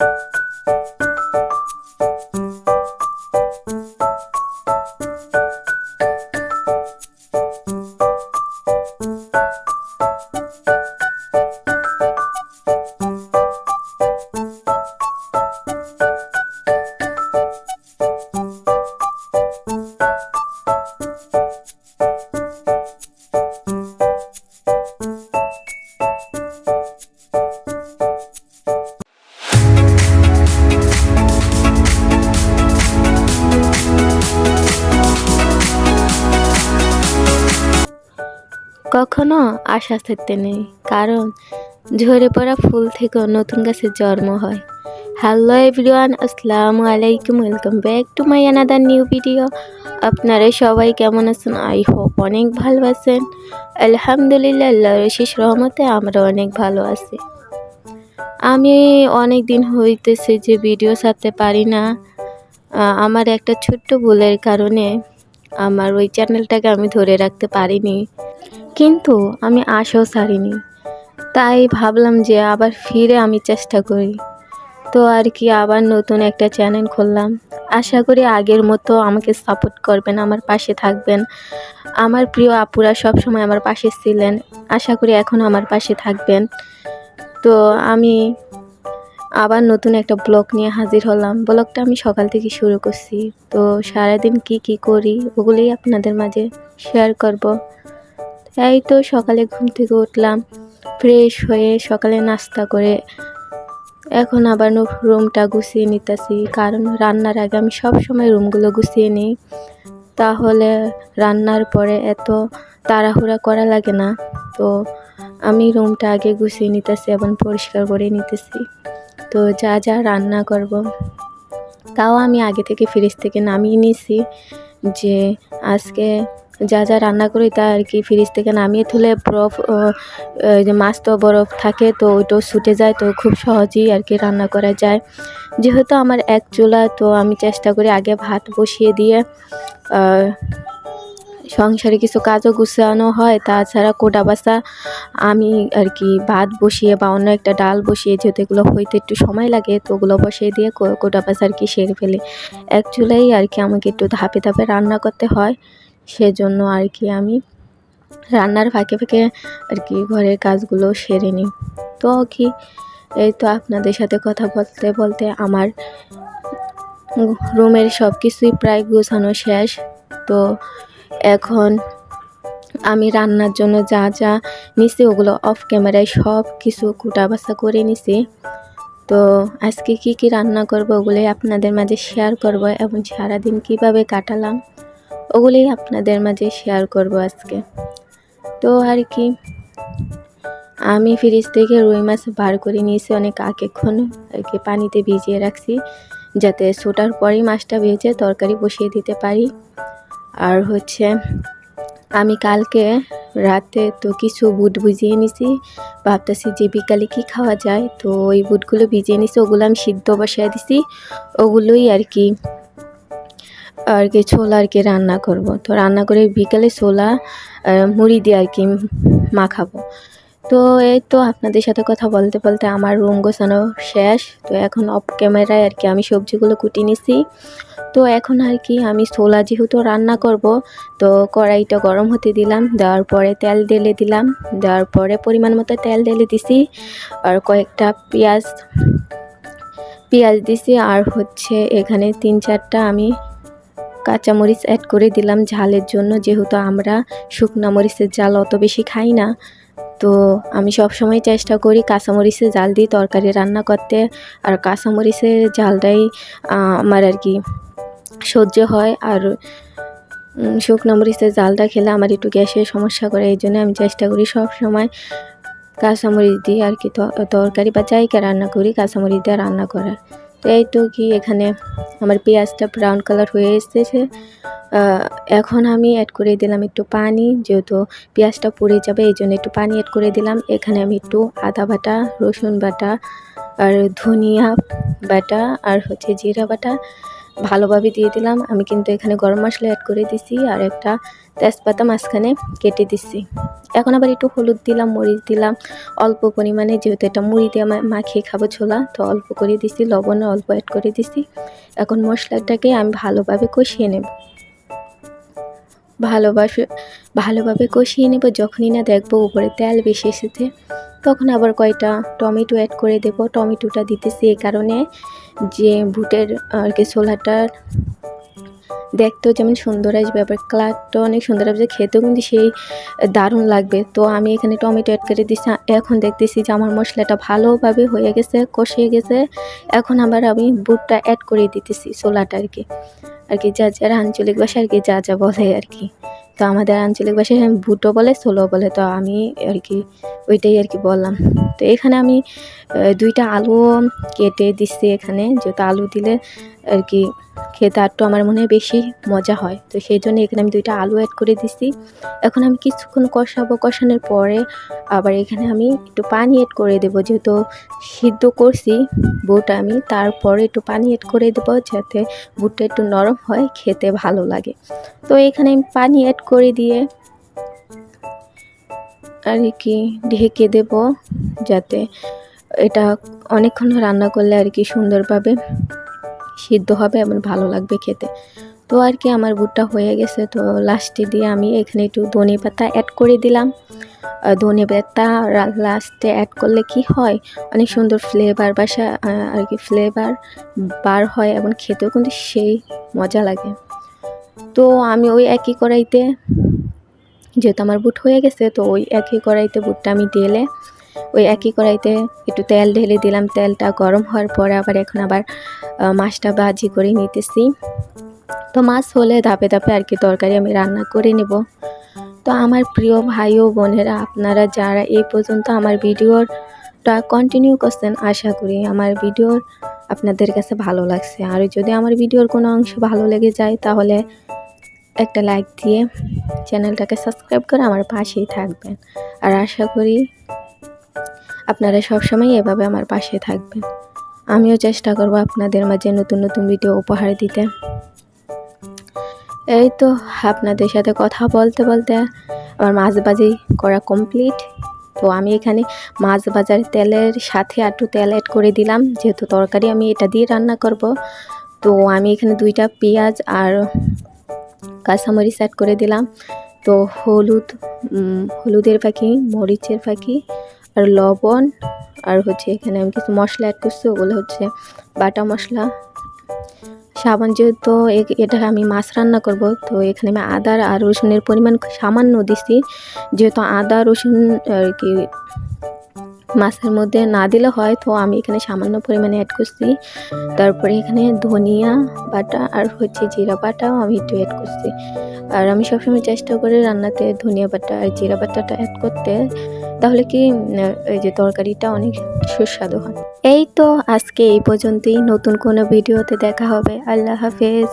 you কখনো আশা থাকতে নেই, কারণ ঝরে পড়া ফুল থেকেও নতুন গাছের জন্ম হয়। হ্যালো এভরিওয়ান আসসালামু আলাইকুম welcome back to my another new video আপনারা সবাই কেমন আছেন? আই হোপ অনেক ভালো আছেন। আলহামদুলিল্লাহ, আল্লাহর শেষ রহমতে আমরা অনেক ভালো আছি। আমি অনেক দিন হইতেছে যে ভিডিও ছাড়তে পারি না। আমার একটা ছোট্ট ভুলের কারণে আমার ওই চ্যানেলটাকে আমি ধরে রাখতে পারিনি। কিন্তু আমি আশাও ছাড়িনি। তাই ভাবলাম যে আবার ফিরে আমি চেষ্টা করি। তো আর কি আবার নতুন একটা চ্যানেল খুললাম। আশা করি আগের মতো আমাকে সাপোর্ট করবেন, আমার পাশে থাকবেন। আমার প্রিয় আপুরা সব সময় আমার পাশে ছিলেন। আশা করি এখন আমার পাশে থাকবেন। তো আমি আবার নতুন একটা ব্লগ নিয়ে হাজির হলাম। ব্লগটা আমি সকাল থেকে শুরু করছি। তো সারাদিন কি কি করি, ওগুলোই আপনাদের মাঝে শেয়ার করব। এই তো সকালে ঘুম থেকে উঠলাম ফ্রেশ হয়ে সকালে নাস্তা করে এখন আবার রুমটা গুছিয়ে নিতেছি। কারণ রান্নার আগে আমি সব সময় রুমগুলো গুছিয়ে নিই। তাহলে রান্নার পরে এত তাড়াহুড়া করা লাগে না। তো আমি রুমটা আগে গুছিয়ে নিতেছি এবং পরিষ্কার করে নিতেছি। তো যা যা রান্না করব। তাও আমি আগে থেকে ফ্রিজ থেকে নামিয়ে নিয়েছি যে আজকে যা যা রান্না করি তা আর কি ফ্রিজ থেকে নামিয়ে তুলে বরফ মাছ তো বরফ থাকে তো ওইটাও ছুটে যায় তো খুব সহজেই আর কি রান্না করা যায়। যেহেতু আমার এক চুলা তো আমি চেষ্টা করি আগে ভাত বসিয়ে দিয়ে সংসারে কিছু কাজও গুছানো হয়, তাছাড়া কোটা বাসা আমি আর কি ভাত বসিয়ে বা অন্য একটা ডাল বসিয়ে যেহেতু এগুলো হইতে একটু সময় লাগে, তো ওগুলো বসিয়ে দিয়ে কোটা বাসা আর কি সেরে ফেলি। এক চুলাই আর কি আমাকে একটু ধাপে ধাপে রান্না করতে হয়, সেজন্য আর কি আমি রান্নার ফাঁকে ফাঁকে আর কি ঘরের কাজগুলো সেরে নিই। তো কি, এই তো আপনাদের সাথে কথা বলতে বলতে আমার রুমের সব কিছুই প্রায় গোছানো শেষ, তো এখন আমি রান্নার জন্য যা যা নিছি, ওগুলো অফ ক্যামেরায় সব কিছু কুটা বাছা করে নিছি। তো আজকে কি কি রান্না করব ওগুলোই আপনাদের মাঝে শেয়ার করব এবং সারাদিন কীভাবে কাটালাম ওগুলোই আপনাদের মাঝে শেয়ার করব আজকে। তো আর কি, আমি ফ্রিজ থেকে রুই মাছ বার করে নিয়েছি অনেক আগেক্ষণ আর কি পানিতে ভিজিয়ে রাখছি যাতে ছোটার পরেই মাছটা ভেজে তরকারি বসিয়ে দিতে পারি। আর হচ্ছে আমি কালকে রাতে তো কিছু বুট ভিজিয়ে নিছি। ভাবতেছি যে বিকালে কি খাওয়া যায়? তো ওই বুটগুলো ভিজিয়ে নিছি, ওগুলো আমি সিদ্ধ বসায় দিছি। ওগুলোই আর কি আর কি ছোলা আর কি রান্না করব। তো রান্না করে বিকালে ছোলা মুড়ি দিয়ে আর কি মাখাবো। তো এই তো আপনাদের সাথে কথা বলতে বলতে আমার রুম গোছানো শেষ। তো এখন অফ ক্যামেরায় আর কি আমি সবজিগুলো কুটি নিছি। তো এখন আর কি, আমি ছোলা যেহেতু রান্না করব, তো কড়াইটা গরম হতে দিলাম, দেওয়ার পরে তেল ঢেলে দিলাম, দেওয়ার পরে পরিমাণ মতো তেল ঢেলে দিছি, আর কয়েকটা পেঁয়াজ পেঁয়াজ দিছি, আর হচ্ছে এখানে তিন চারটা আমি কাঁচামরিচ অ্যাড করে দিলাম ঝালের জন্য, যেহেতু আমরা শুকনা মরিচের জাল অত বেশি খাই না। তো আমি সব সময় চেষ্টা করি কাঁচামরিচের জাল দিয়ে তরকারি রান্না করতে, আর কাঁচামরিচের জালটাই আমার আর কি সহ্য হয় আর শুকনো মরিচের জালটা খেলে আমার একটু গ্যাসের সমস্যা করে, এই জন্য আমি চেষ্টা করি সব সময় কাঁচামরিচ দিয়ে আর কি তরকারি বা যাইকে রান্না করি, কাঁচামরিচ দিয়ে রান্না করার। তো এই তো কি, এখানে আমার পেঁয়াজটা ব্রাউন কালার হয়ে এসেছে। এখন আমি অ্যাড করে দিলাম একটু পানি, যেহেতু পেঁয়াজটা পুড়ে যাবে, এই জন্য একটু পানি অ্যাড করে দিলাম। এখানে আমি একটু আদা বাটা, রসুন বাটা, আর ধনিয়া বাটা, আর হচ্ছে জিরা বাটা। ভালোভাবে দিয়ে দিলাম। আমি কিন্তু এখানে গরম মশলা অ্যাড করে দিছি আর একটা তেজপাতা মাঝখানে কেটে দিচ্ছি এখন আবার একটু হলুদ দিলাম, মরিচ দিলাম। অল্প পরিমাণে যেহেতু এটা মুড়ি দিয়ে মাখিয়ে খাব ছোলা, তো অল্প করে দিছি লবণ অল্প অ্যাড করে দিছি। এখন মশলাটাকে আমি ভালোভাবে কষিয়ে নেব। ভালোবাসে ভালোভাবে কষিয়ে নেব, যখনই না দেখব উপরে তেল বেশি এসেছে। তখন আবার কয়টা টমেটো অ্যাড করে দেবো। টমেটোটা দিতেছি এই কারণে যে বুটের, আর কি ছোলাটার দেখতেও যেমন সুন্দর আসবে, আবার কালারটা অনেক সুন্দর আসবে, খেতেও কিন্তু সেই দারুণ লাগবে। তো আমি এখানে টমেটো অ্যাড করে দিচ্ছি এখন দেখতেছি যে আমার মশলাটা ভালোভাবে হয়ে গেছে কষিয়ে গেছে। এখন আবার আমি বুটটা অ্যাড করে দিতেছি ছোলাটা আর কি। আর কি যা যারা আঞ্চলিক ভাষা আর কি যা যা বলে আর কি। তো আমাদের আঞ্চলিক ভাষায় বুটো বলে ষোলো বলে, তো আমি আর কি ওইটাই আর কি বললাম। তো এখানে আমি দুইটা আলু কেটে দিচ্ছি এখানে। যেহেতু আলু দিলে আর কি, খেতে আর আরটু আমার মনে হয় বেশি মজা হয়। তো সেই জন্য এখানে আমি দুইটা আলু অ্যাড করে দিছি। এখন আমি কিছুক্ষণ কষাবো। কষানোর পরে আবার এখানে আমি একটু পানি অ্যাড করে দেবো। যেহেতু সিদ্ধ করছি বুট আমি, তারপরে একটু পানি অ্যাড করে দেবো যাতে বুটটা একটু নরম হয়, খেতে ভালো লাগে। তো এখানে আমি পানি অ্যাড করে দিয়ে আর কি ঢেকে দেব যাতে এটা অনেকক্ষণ রান্না করলে আর কি সুন্দরভাবে সিদ্ধ হবে এবং ভালো লাগবে খেতে। তো আর কি, আমার বুটটা হয়ে গেছে। তো লাস্টে দিয়ে আমি এখানে একটু ধনে পাতা অ্যাড করে দিলাম। ধনে পাতা লাস্টে অ্যাড করলে কি হয়? অনেক সুন্দর ফ্লেভার বাসা আর কি ফ্লেভার বার হয় এবং খেতেও কিন্তু সেই মজা লাগে। তো আমি ওই একই কড়াইতে, যেহেতু আমার বুট হয়ে গেছে, তো ওই একই কড়াইতে বুটটা আমি ঢেলে ওই একই কড়াইতে একটু তেল ঢেলে দিলাম। তেলটা গরম হওয়ার পরে আবার এখন আবার মাছটা ভাজি করে নিতেছি। তো মাছ হলে ধাপে ধাপে আর কি তরকারি আমি রান্না করে নেব। তো আমার প্রিয় ভাই ও বোনেরা, আপনারা যারা এই পর্যন্ত আমার ভিডিওটা কন্টিনিউ করছেন, আশা করি আমার ভিডিওর আপনাদের কাছে ভালো লাগছে। আর যদি আমার ভিডিওর কোনো অংশ ভালো লেগে যায়, তাহলে একটা লাইক দিয়ে চ্যানেলটাকে সাবস্ক্রাইব করে আমার পাশেই থাকবেন। আর আশা করি আপনারা সবসময় এভাবে আমার পাশে থাকবেন। আমিও চেষ্টা করব আপনাদের মাঝে নতুন নতুন ভিডিও উপহার দিতে। এই তো, আপনাদের সাথে কথা বলতে বলতে আমার মাছ ভাজি করা কমপ্লিট তো আমি এখানে মাছ ভাজার তেলের সাথে একটু তেল অ্যাড করে দিলাম। যেহেতু তরকারি আমি এটা দিয়ে রান্না করব। তো আমি এখানে দুইটা পেঁয়াজ আর কাঁচামরিচ অ্যাড করে দিলাম। তো হলুদ হলুদের পাখি মরিচের পাখি আর লবণ, আর হচ্ছে এখানে আমি কিছু মশলা অ্যাড করছি, ওগুলো হচ্ছে বাটা মশলা। সাবান যেহেতু এটা আমি মাছ রান্না করব, তো এখানে আমি আদা আর রসুনের পরিমাণ সামান্য দিছি। যেহেতু আদা, রসুন আর কি মাছের মধ্যে না দিলে হয়, তো আমি এখানে সামান্য পরিমাণে অ্যাড করছি। তারপরে এখানে ধনিয়া বাটা আর হচ্ছে জিরা বাটাও আমি একটু অ্যাড করছি। আর আমি সবসময় চেষ্টা করি রান্নাতে ধনিয়া বাটা আর জিরা বাটাটা অ্যাড করতে। তাহলে কি এই যে তরকারিটা অনেক সুস্বাদু হয়। এই তো আজকে এই পর্যন্তই। নতুন কোনো ভিডিওতে দেখা হবে। আল্লাহ হাফেজ।